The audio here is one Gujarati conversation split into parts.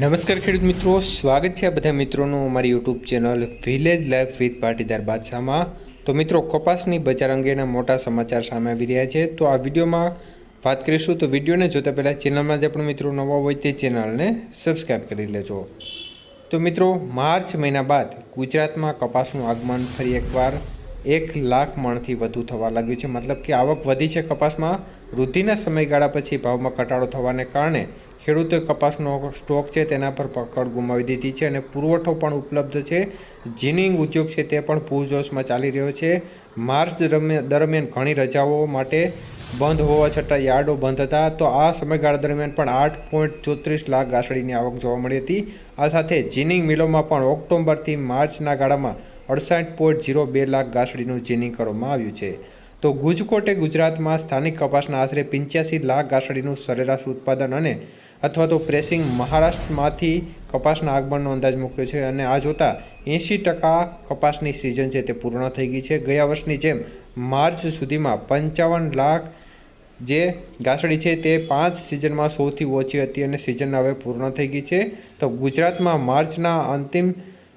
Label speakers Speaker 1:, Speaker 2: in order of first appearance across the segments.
Speaker 1: નમસ્કાર ખેડૂત મિત્રો, સ્વાગત છે આ બધા મિત્રોનું અમારી YouTube channel village life with Patidar બાદશાહમાં. તો મિત્રો, કપાસની બજાર અંગેના મોટા સમાચાર સામે આવી રહ્યા છે. તો આ વિડીયોમાં વાત કરીશું. તો વિડીયોને જોતા પહેલાં ચેનલમાં જે પણ મિત્રો નવા હોય તે ચેનલને સબસ્ક્રાઈબ કરી લેજો. તો મિત્રો, માર્ચ મહિના બાદ ગુજરાતમાં કપાસનું આગમન ફરી એકવાર એક લાખ મણથી વધુ થવા લાગ્યું છે. મતલબ કે આવક વધી છે કપાસમાં. વૃદ્ધિના સમયગાળા પછી ભાવમાં ઘટાડો થવાને કારણે ખેડૂતોએ કપાસનો સ્ટોક છે તેના પર પકડ ગુમાવી દીધી છે અને પુરવઠો પણ ઉપલબ્ધ છે. જીનિંગ ઉદ્યોગ છે તે પણ પૂરજોશમાં ચાલી રહ્યો છે. માર્ચ દરમિયાન ઘણી રજાઓ માટે બંધ હોવા છતાં યાર્ડો બંધ હતા. તો આ સમયગાળા દરમિયાન પણ આઠ પોઈન્ટ ચોત્રીસ લાખ ગાસડીની આવક જોવા મળી હતી. આ સાથે જીનિંગ મિલોમાં પણ ઓક્ટોબરથી માર્ચના ગાળામાં અડસાઠ પોઈન્ટ ઝીરો બે લાખ ગાસડીનું જીનિંગ કરવામાં આવ્યું છે. તો ગુજકોટે ગુજરાતમાં સ્થાનિક કપાસના આશરે પંચ્યાસી લાખ ગાસડીનું સરેરાશ ઉત્પાદન અને અથવા તો પ્રેસિંગ મહારાષ્ટ્રમાંથી કપાસના આગમનનો અંદાજ મૂક્યો છે અને આ જોતાં એંશી ટકા કપાસની સિઝન છે તે પૂર્ણ થઈ ગઈ છે. ગયા વર્ષની જેમ માર્ચ સુધીમાં પંચાવન લાખ જે ગાસડી છે તે પાંચ સિઝનમાં સૌથી ઓછી હતી અને સિઝન હવે પૂર્ણ થઈ ગઈ છે. તો ગુજરાતમાં માર્ચના અંતિમ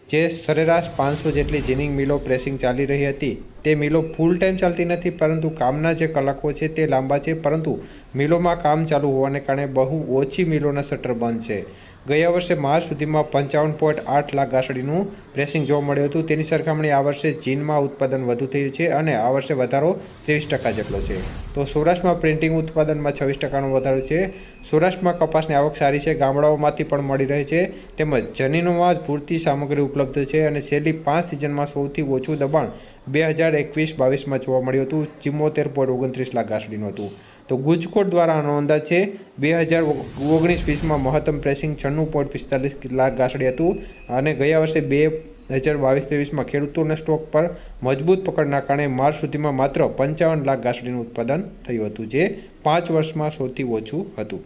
Speaker 1: જે સરેરાશ પાંચસો જેટલી જીનિંગ મિલો પ્રેસિંગ ચાલી રહી હતી, તે મિલો ફૂલ ટાઈમ ચાલતી નથી, પરંતુ કામના જે કલાકો છે તે લાંબા છે, પરંતુ મિલોમાં કામ ચાલુ હોવાને કારણે બહુ ઓછી મિલોના શટર બંધ છે. ગયા વર્ષે માર્ચ સુધીમાં પંચાવન પોઈન્ટ આઠ લાખ ઘાસડીનું પ્રેસિંગ જોવા મળ્યું હતું. તેની સરખામણી આ વર્ષે ચીનમાં ઉત્પાદન વધુ થયું છે અને આ વર્ષે વધારો ત્રેવીસ ટકા જેટલો છે. તો સૌરાષ્ટ્રમાં પ્રિન્ટિંગ ઉત્પાદનમાં છવ્વીસ ટકાનો વધારો છે. સૌરાષ્ટ્રમાં કપાસની આવક સારી છે. ગામડાઓમાંથી પણ મળી રહે છે. તેમજ જમીનોમાં પૂરતી સામગ્રી ઉપલબ્ધ છે અને છેલ્લી પાંચ સિઝનમાં સૌથી ઓછું દબાણ બે હજાર એકવીસ બાવીસમાં જોવા મળ્યું હતું. ચિમ્મોતેર પોઈન્ટ ઓગણત્રીસ લાખ ઘાસડીનું હતું. તો ગુજકોટ દ્વારા અંદાજ છે, બે હજાર ઓગણીસ વીસમાં મહત્તમ પ્રેસિંગ છન્નું પોઈન્ટ પિસ્તાલીસ લાખ ગાસડી હતું અને ગયા વર્ષે બે હજાર બાવીસ ત્રેવીસમાં ખેડૂતોના સ્ટોક પર મજબૂત પકડના કારણે માર્ચ સુધીમાં માત્ર પંચાવન લાખ ગાસડીનું ઉત્પાદન થયું હતું, જે પાંચ વર્ષમાં સૌથી ઓછું હતું.